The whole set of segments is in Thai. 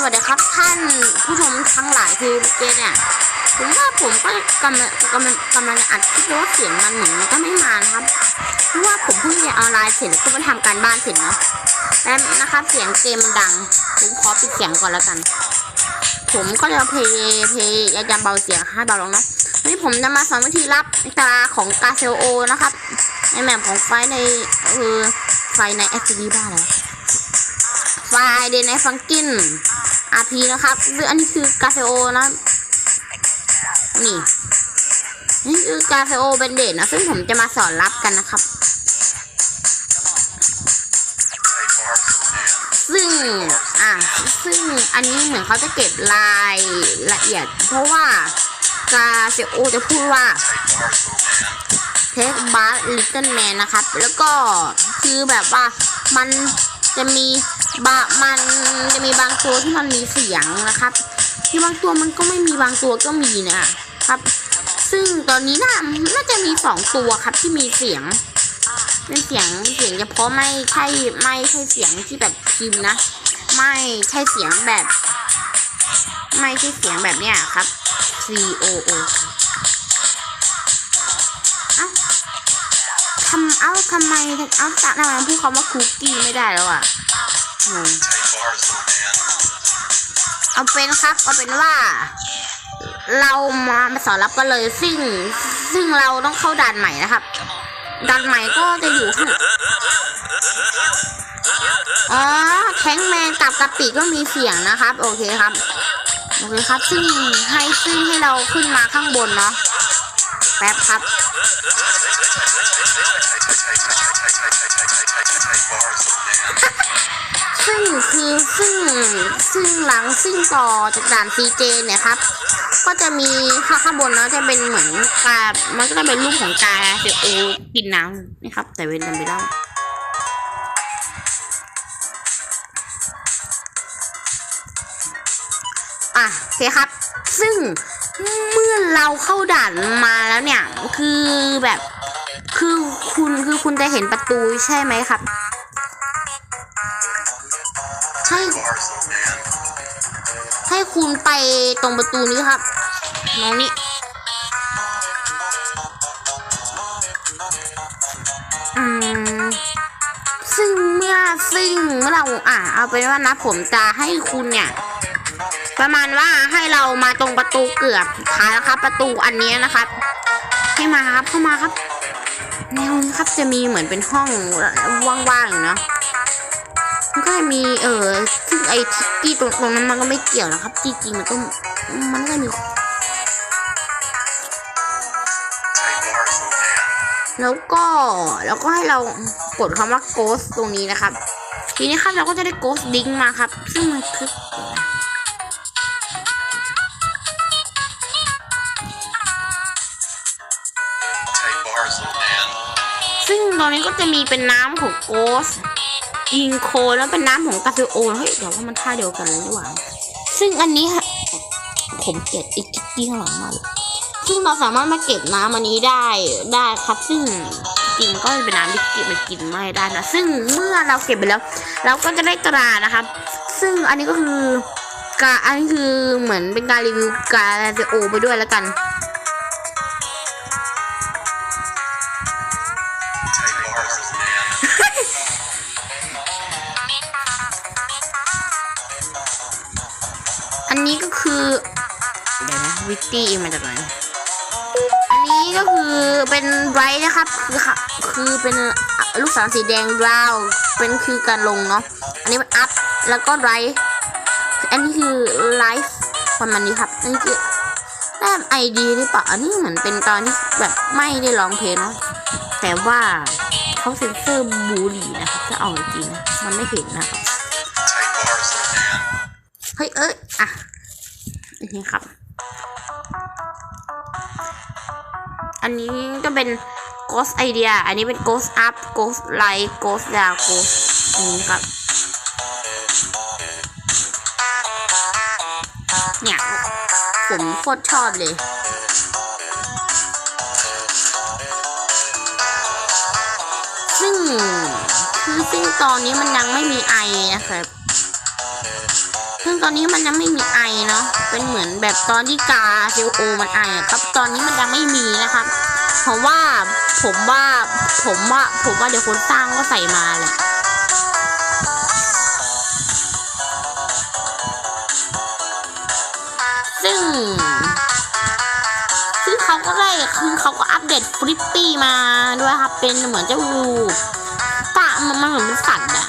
สวัสดีครับท่านผู้ชมทั้งหลายคือเจเนี่ยผมว่าผมก็กำลังกำลังกำลังอัดคลิปว่าเสียงมันเหมือนมันก็ไม่มานะครับเพราะว่าผมเพิ่งเรียนออนไลน์เสร็จแล้วก็มาทำการบ้านเสร็จเนาะแล้วนะครับเสียงเกมดังผมขอปิดเสียงก่อนแล้วกัน ผมก็จะเพย์เพย์ยาเบาเสียงให้เบาลงเนาะวันนี้ผมจะมาสอนวิธีรับตาของกาเซโอนะครับในแมปของไฟในเออไฟล์ใน XD บ้านแล้วไฟเดนในฟังกิน RP นะครับอันนี้คือกาเซโอนะ นี่ นี่คือกาเซโอเบนเดตนะ ซึ่งผมจะมาสอนรับกันนะครับ ซึ่ง อะ ซึ่งอันนี้เหมือนเขาจะเก็บรายละเอียด เพราะว่ากาเซโอจะพูดว่าเทคบัสลิตเติ้ลแมนนะครับ แล้วก็คือแบบว่ามันจะมี บะมันจะมีบางตัวที่มันมีเสียงนะครับ ที่บางตัวมันก็ไม่มีบางตัวก็มีนะครับ ซึ่งตอนนี้น่าน่าจะมีสองตัวครับที่มีเสียงเป็นเสียงเสียงเฉพาะไม่ใช่ไม่ใช่เสียงที่แบบพิมพ์นะ ไม่ใช่เสียงแบบ ไม่ใช่เสียงแบบเนี้ยครับ C O O อ้าทำเอ้าทำไมเอ้าทำไมพูดคำว่าคุกกี้ไม่ได้แล้วอะ เอาเป็นครับ เอาเป็นว่า เรามามาสอนรับกันเลย ซึ่งซึ่งเราต้องเข้าด่านใหม่นะครับด่านใหม่ก็จะอยู่ข้างอ๋อแทงแมนกับกะปิก็มีเสียงนะครับ โอเคครับโอเคครับ ซึ่งให้ซึ่งให้เราขึ้นมาข้างบนเนาะแป๊บครับ ซึ่งคือซึ่งซึ่งหลังซึ่งต่อจากด่านซีเจเนี่ยครับ ก็จะมีข้างข้างบนเนาะจะเป็นเหมือนกามันก็จะเป็นรูปของกาเซโอกินน้ำนี่ครับ แต่เว้นแต่ไม่เล่าอะโอเคครับ ซึ่งเมื่อเราเข้าด่านมาแล้วเนี่ย คือแบบ คือคุณคือคุณจะเห็นประตูใช่ไหมครับ ให้ให้คุณไปตรงประตูนี้ครับน้องนี่อืมซึ่งเมื่อซึ่งเมื่อเราอะ เอาเป็นว่านะผมจะให้คุณเนี่ย ประมาณว่าให้เรามาตรงประตูเกือบท้ายแล้วครับ ประตูอันนี้นะครับ ให้มาครับเข้ามาครับแนวนี้ครับจะมีเหมือนเป็นห้องว่างๆอยู่เนาะ มันก็จะมีเออซึ่งไอ้ที่ตรงตรงนั้นมันก็ไม่เกี่ยวนะครับจริงๆมันก็มันก็มีแล้วก็แล้วก็ให้เรากดคำว่า ghost ตรงนี้นะครับ ทีนี้ครับเราก็จะได้ ghost link มาครับ ซึ่งมันคือซึ่งตอนนี้ก็จะมีเป็นน้ำของ ghost อิงโคแล้วเป็นน้ำของกาฟิโอเฮ้ยเดี๋ยวว่ามันท่าเดียวกันเลยดีกว่าซึ่งอันนี้ค่ะผมเกลียดอีกที่ข้างหลังมาเลยซึ่งเราสามารถมาเก็บน้ำอันนี้ได้ได้ครับ ซึ่งจริงก็เป็นน้ำที่เก็บมันกินไม่ได้นะซึ่งเมื่อเราเก็บไปแล้ว เราก็จะได้ตรานะครับ ซึ่งอันนี้ก็คือการอันนี้คือเหมือนเป็นการรีวิวการโอไปด้วยแล้วกัน วิตตี้มาจากไหน อันนี้ก็คือเป็นไรนะครับ คือค่ะคือเป็นลูกศรสีแดงดาว เป็นคือการลงเนาะ อันนี้เป็นอัพ แล้วก็ไรอันนี้คือไลฟ์ประมาณนี้ครับ อันนี้คือแต้มไอดีหรือเปล่า อันนี้เหมือนเป็นตอนที่แบบไม่ได้ร้องเพลงเนาะ แต่ว่าเขาเซ็นเซอร์บูรี่นะครับถ้าเอาจริงนะมันไม่เห็นนะครับเฮ้ยเอ้ยอะนี่ครับ อันนี้ก็เป็น ghost idea อันนี้เป็น ghost up ghost light ghost down ghost อันนี้ครับ เนี่ย ผมโคตรชอบเลยซึ่งคือซึ่งตอนนี้มันยังไม่มีไอนะครับ ซึ่งตอนนี้มันยังไม่มีไอเนาะ เป็นเหมือนแบบตอนที่กาเซลโอมันไออะครับ ตอนนี้มันยังไม่มีนะครับ เพราะว่าผมว่าผมว่าผมว่าเดี๋ยวคนสร้างก็ใส่มาแหละซึ่งซึ่งเขาก็ได้คือเขาก็อัปเดตฟลิปปี้มาด้วยครับ เป็นเหมือนเจ้างูปะมันเหมือนเป็นสัตว์อะ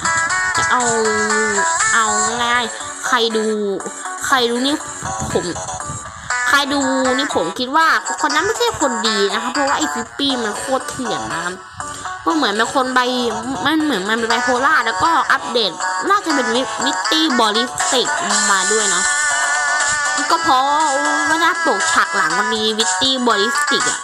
จะเอาเอาง่าย ใครดู ใครดูนี่ผม ใครดูนี่ผมคิดว่าคนนั้นไม่ใช่คนดีนะคะเพราะว่าไอ้ฟิปปี้มันโคตรเถื่อนนะครับก็เหมือนเป็นคนใบมันเหมือนมันเป็นไบโพล่าแล้วก็อัปเดต น่าจะเป็นวิตตี้บอลิสติกมาด้วยเนาะก็เพราะว่าหน้าปกฉากหลังมันมีวิตตี้บอลิสติกอะ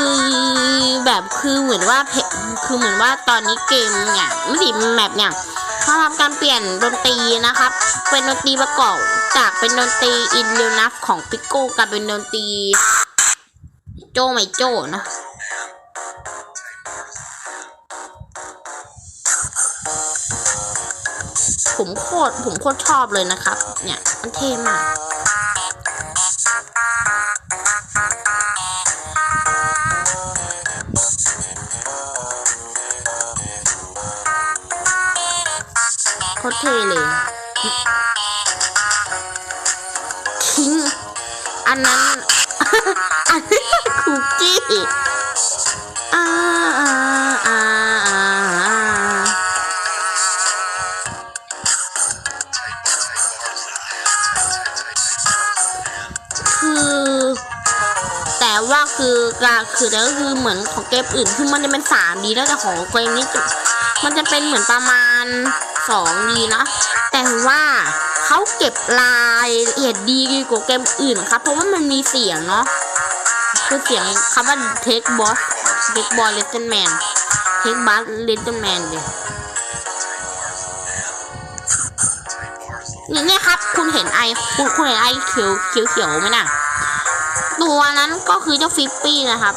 คือแบบคือเหมือนว่าเพคือเหมือนว่าตอนนี้เกมเนี่ยไม่สิแมปเนี่ยเขาทำการเปลี่ยนดนตรีนะครับ เป็นดนตรีประกอบจากเป็นดนตรีอินเดียนัฟของปิกโก้กลายเป็นดนตรีโจไม่โจนะผมโคตรผมโคตรชอบเลยนะครับ เนี่ยมันเท่มาก โคตรเท่เลย ทิ้ง อันนั้น อันนี้คุกกี้อ่าอ่าอ่าคือ แต่ว่าคือการคือแต่ก็คือเหมือนของเกมอื่นคือมันจะเป็นสามดีแล้วแต่ของเกมนี้มันจะเป็นเหมือนประมาณ สองดีนะ แต่ว่าเขาเก็บรายละเอียดดีกว่าเกมอื่นครับ เพราะว่ามันมีเสียงเนาะคือเสียงคำว่า take boss take boss little man take boss little man เลยนี่เนี่ยครับ คุณเห็นไอคุณคุณเห็นไอเขียวเขียวเขียวไหมน่ะ ตัวนั้นก็คือเจ้าฟิปปี้นะครับ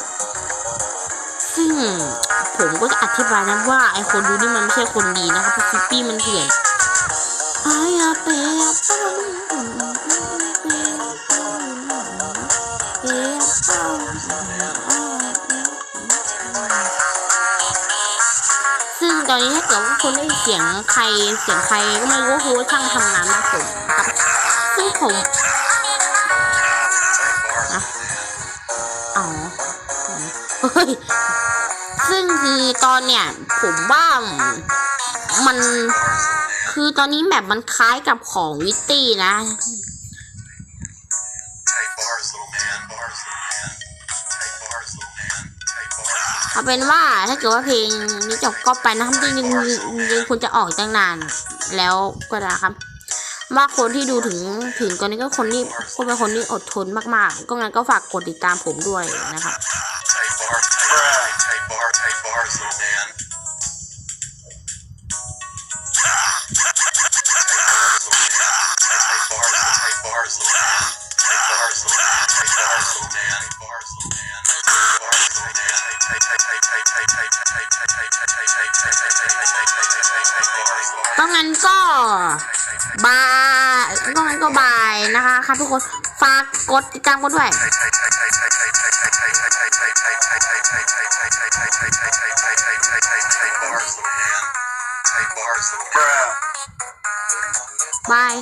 ซึ่ง ผมก็จะอธิบายนะว่าไอคนดูนี่มันไม่ใช่คนดีนะครับเพราะฟิปปี้มันเถื่อนไอ้อะเปียปะเปซึ่งตอนนี้ถ้าเกิดว่าคุณได้เสียงใครเสียงใครก็ไม่รู้คือว่าช่างทำงานมาผมครับซึ่งผมอ๋อเฮ้ย คือตอนเนี่ยผมว่ามันคือตอนนี้แบบมันคล้ายกับของวิตตี้นะ เอาเป็นว่าถ้าเกิดว่าเพลงนี้จบก็ไปนะครับจริงจริงคุณจะออกตั้งนาน แล้วก็ได้ครับ ว่าคนที่ดูถึงถึงตอนนี้ก็คนที่ก็เป็นคนที่อดทนมากๆ ก็งั้นก็ฝากกดติดตามผมด้วยนะครับ ก็งั้นก็บายก็งั้นก็บายนะคะครับทุกคน ฝากกดติดตามกันด้วย Tight bars, little man. บาย